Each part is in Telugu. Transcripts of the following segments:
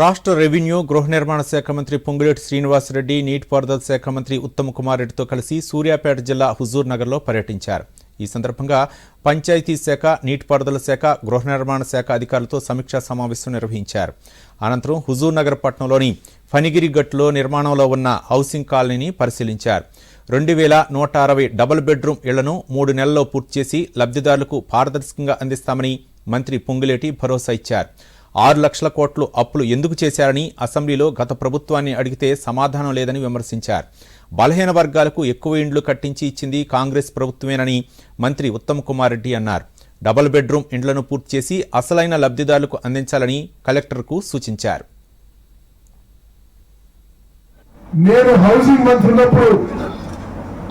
రాష్ట్ర రెవెన్యూ గృహ నిర్మాణ శాఖ మంత్రి పొంగులేటి శ్రీనివాసరెడ్డి నీటిపారుదల శాఖ మంత్రి ఉత్తమ్ కుమార్ రెడ్డితో కలిసి సూర్యాపేట జిల్లా హుజూర్ నగర్లో పర్యటించారు. ఈ సందర్భంగా పంచాయతీ శాఖ నీటిపారుదల శాఖ గృహ నిర్మాణ శాఖ అధికారులతో సమీక్షా సమావేశం నిర్వహించారు. అనంతరం హుజూర్ నగర్ పట్టణంలోని ఫణిగిరి గట్టులో నిర్మాణంలో ఉన్న హౌసింగ్ కాలనీని పరిశీలించారు. రెండు వేల నూట అరవై డబుల్ బెడ్రూమ్ ఇళ్ళను మూడు నెలల్లో పూర్తి చేసి లబ్ధిదారులకు పారదర్శకంగా అందిస్తామని మంత్రి పొంగులేటి భరోసా ఇచ్చారు. ఆరు లక్షల కోట్లు అప్పులు ఎందుకు చేశారని అసెంబ్లీలో గత ప్రభుత్వాన్ని అడిగితే సమాధానం లేదని విమర్శించారు. బలహీన వర్గాలకు ఎక్కువ ఇండ్లు కట్టించి ఇచ్చింది కాంగ్రెస్ ప్రభుత్వమేనని మంత్రి ఉత్తమ్ కుమార్ రెడ్డి అన్నారు. డబుల్ బెడ్రూమ్ ఇండ్లను పూర్తి చేసి అసలైన లబ్ధిదారులకు అందించాలని కలెక్టర్కు సూచించారు. నేను హౌసింగ్ మంత్రి ఉన్నప్పుడు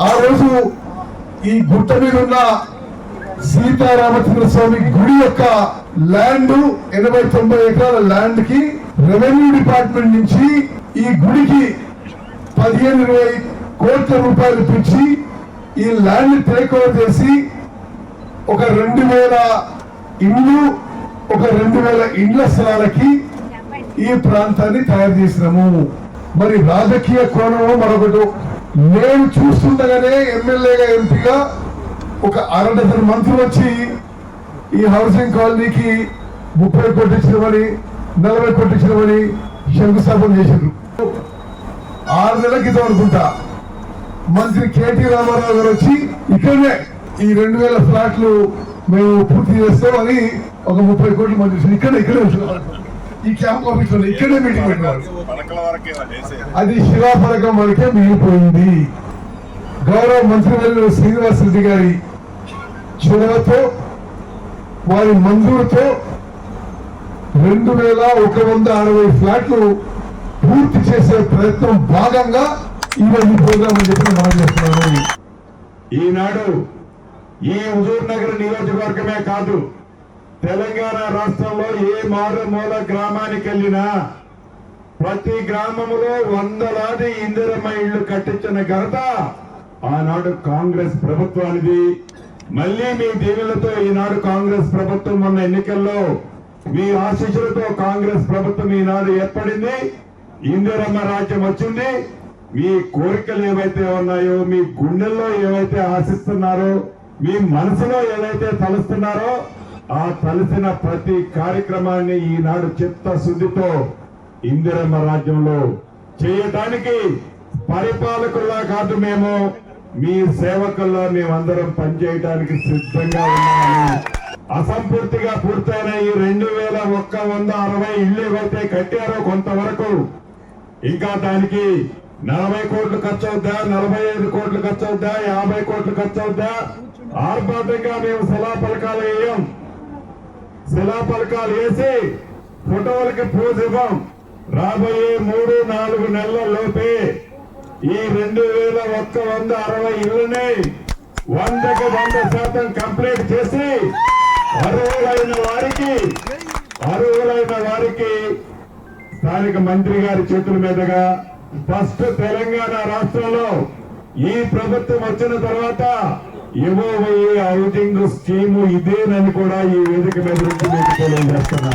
ఆ రోజు ఈ గుట్ట మీద ఉన్న సీతారామచంద్ర స్వామి గుడి యొక్క ల్యాండ్ ఎనభై తొంభై ఎకరాల ల్యాండ్కి రెవెన్యూ డిపార్ట్మెంట్ నుంచి ఈ గుడికి పదిహేను ఇరవై కోట్ల రూపాయలు పిచ్చి ఈ ల్యాండ్ టేక్ ఓవర్ చేసి ఒక రెండు వేల ఇండ్లు ఒక రెండు వేల ఇండ్ల స్థలాలకి ఈ ప్రాంతాన్ని తయారు చేసినాము. మరి రాజకీయ కోణంలో మరొకటి నేను చూస్తుండగానే ఎమ్మెల్యేగా ఎంపీగా ఒక అరడజన్ మంత్రులు వచ్చి ఈ హౌసింగ్ కాలనీకి ముప్పై కొట్టించడమని నలభై కొట్టించడమని శంకుస్థాపన చేసిండ్రు. ఆరు నెలల క్రితం అనుకుంటా. మంత్రి కేటీ రామారావు గారు వచ్చి ఇక్కడనే ఈ రెండు వేల ఫ్లాట్లు మేము పూర్తి చేస్తామని ఒక ముప్పై కోట్లు మంది ఇక్కడ ఇక్కడే ఈ క్యాంప్ ఆఫీస్ ఇక్కడే మీటింగ్ పెట్టినారు. అది శిలాఫలకం వరకే మిగిలిపోయింది. గౌరవ మంత్రివర్యులు శ్రీనివాస్ రెడ్డి గారి చొరవతో వారి మంజూరుతో రెండు వేల ఒక వంద అరవై ఫ్లాట్లు పూర్తి చేసే ప్రయత్నం భాగంగా ఇవన్నీ ప్రోగ్రాం అని చెప్పి మనం చేస్తున్నాను ఈనాడు ఈ హుజూర్ నగర్ నియోజకవర్గమే కాదు తెలంగాణ రాష్ట్రంలో ఏ మారుమూల గ్రామానికి వెళ్ళినా ప్రతి గ్రామములో వందలాది ఇందిరమ్మ ఇళ్ళు కట్టించిన ఘనత ఆనాడు కాంగ్రెస్ ప్రభుత్వానిది. మళ్ళీ మీ దీవులతో ఈనాడు కాంగ్రెస్ ప్రభుత్వం మొన్న ఎన్నికల్లో మీ ఆశీస్సులతో కాంగ్రెస్ ప్రభుత్వం ఈనాడు ఏర్పడింది. ఇందిరమ్మ రాజ్యం వచ్చింది. మీ కోరికలు ఏవైతే ఉన్నాయో మీ గుండెల్లో ఏవైతే ఆశిస్తున్నారో మీ మనసులో ఏదైతే తలుస్తున్నారో ఆ తలసిన ప్రతి కార్యక్రమాన్ని ఈనాడు చిత్తశుద్ధితో ఇందిరమ్మ రాజ్యంలో చేయటానికి పరిపాలకుల్లా కాదు మేము. మీ సేవకుల్లో మేమందరం పనిచేయడానికి సిద్ధంగా ఉన్నాము. అసంపూర్తిగా పూర్తయిన ఈ రెండు వేల ఒక్క వంద అరవై ఇళ్ళు ఏవైతే కట్టారో కొంతవరకు ఇంకా దానికి నలభై కోట్లు ఖర్చు అవుద్దా నలభై ఐదు కోట్లు ఖర్చు అవుద్దా యాభై కోట్లు ఖర్చు అవుద్దా? ఆర్భాటంగా మేము శిలా పలకాలు వేయం. శిలాఫలకాలు వేసి ఫోటోలకి పూజ ఇవ్వం. రాబోయే మూడు నాలుగు నెలల లోపే ఈ రెండు వేల ఒక్క వంద అరవై ఇళ్ళని వందకు వంద శాతం కంప్లీట్ చేసి అర్హులైన వారికి అర్హులైన వారికి స్థానిక మంత్రి గారి చేతుల మీదుగా ఫస్ట్ తెలంగాణ రాష్ట్రంలో ఈ ప్రభుత్వం వచ్చిన తర్వాత ఇవ్వబోయే హౌసింగ్ స్కీము ఇదేనని కూడా ఈ వేదిక మీద నుంచి మీకు తెలియజేస్తున్నా